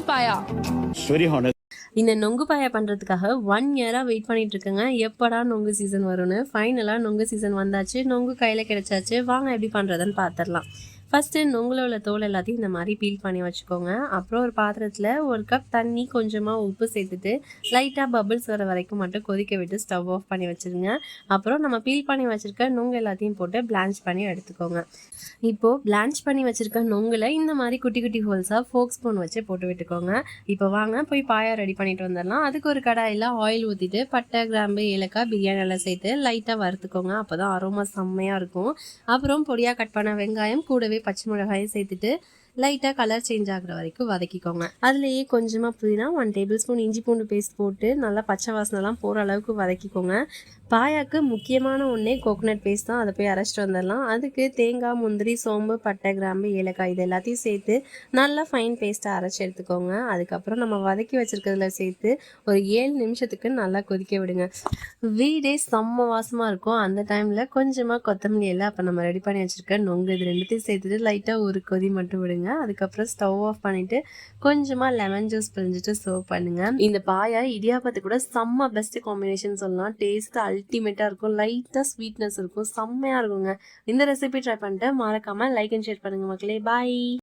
நொங்கு பாயா very honest இந்த நொங்கு பாயா பண்ணுறதுக்காக ஒன் இயராக வெயிட் பண்ணிட்டு இருக்கேங்க. எப்படா நொங்கு சீசன் வரும்னு? ஃபைனலாக நொங்கு சீசன் வந்தாச்சு. நொங்கு கையில் கிடைச்சாச்சு. வாங்க எப்படி பண்ணுறதுன்னு பார்த்துடலாம் ஃபஸ்ட்டு நொங்குல உள்ள தோல் எல்லாத்தையும் இந்த மாதிரி பீல் பண்ணி வச்சுக்கோங்க. அப்புறம் ஒரு பாத்திரத்தில் ஒரு கப் தண்ணி கொஞ்சமாக உப்பு சேர்த்துட்டு லைட்டாக பபிள்ஸ் வர வரைக்கும் மட்டும் கொதிக்க விட்டு ஸ்டவ் ஆஃப் பண்ணி வச்சுருங்க. அப்புறம் நம்ம பீல் பண்ணி வச்சுருக்க நுங்கு எல்லாத்தையும் போட்டு பிளான்ச் பண்ணி எடுத்துக்கோங்க. இப்போது பிளான்ச் பண்ணி வச்சுருக்க நொங்கில் இந்த மாதிரி குட்டி குட்டி ஹோல்ஸாக ஃபோக் ஸ்பூன் வச்சு போட்டு விட்டுக்கோங்க. இப்போ வாங்க போய் பாயா ரெடி பண்ணிட்டு வந்துடலாம். அதுக்கு ஒரு கடாயில் ஆயில் ஊற்றிட்டு பட்டை கிராம்பு ஏலக்காய் பிரியாணி எல்லாம் சேர்த்து லைட்டாக வறுத்துக்கோங்க. அப்போ தான் அரோமா செம்மையாக இருக்கும். அப்புறம் பொடியாக கட் பண்ண வெங்காயம் கூடவே பச்சை மிளகாயும் சேர்த்துட்டு லைட்டாக கலர் சேஞ்ச் ஆகுற வரைக்கும் வதக்கிக்கோங்க. அதுலேயே கொஞ்சமாக புதினா ஒன் டேபிள் ஸ்பூன் இஞ்சி பூண்டு பேஸ்ட் போட்டு நல்லா பச்சை வாசனைலாம் போகிற அளவுக்கு வதக்கிக்கோங்க. பாயாக்கு முக்கியமான ஒன்றே கோகோனட் பேஸ்ட் தான். அதை போய் அரைச்சிட்டு வந்துடலாம். அதுக்கு தேங்காய் முந்திரி சோம்பு பட்டை கிராம்பு ஏலக்காய் இது எல்லாத்தையும் சேர்த்து நல்லா ஃபைன் பேஸ்ட்டாக அரைச்சி எடுத்துக்கோங்க. அதுக்கப்புறம் நம்ம வதக்கி வச்சுருக்கிறதுல சேர்த்து ஒரு ஏழு நிமிஷத்துக்கு நல்லா கொதிக்க விடுங்க. வீடே செம்ம வாசமாக இருக்கும். அந்த டைமில் கொஞ்சமாக கொத்தமல்லி எல்லாம் அப்போ நம்ம ரெடி பண்ணி வச்சுருக்க நொங்கு இது ரெண்டுத்தையும் சேர்த்துட்டு லைட்டாக ஒரு கொதி மட்டும் விடுங்க. அதுக்கப்புறம் ஸ்டவ் ஆஃப் பண்ணிவிட்டு கொஞ்சமாக லெமன் ஜூஸ் பிழிஞ்சிட்டு சர்வ் பண்ணுங்கள் இந்த பாயா இடியாப்பத்து கூட செம்ம பெஸ்ட் காம்பினேஷன் சொல்லலாம். டேஸ்ட் அல்டிமேட்டாக இருக்கும். லைட்டாக ஸ்வீட்னஸ் இருக்கும். செம்மையாக இருக்குங்க. இந்த ரெசிபி ட்ரை பண்ணிட்டு மறக்காமல் லைக் அண்ட் ஷேர் பண்ணுங்கள் மக்களே. பாய்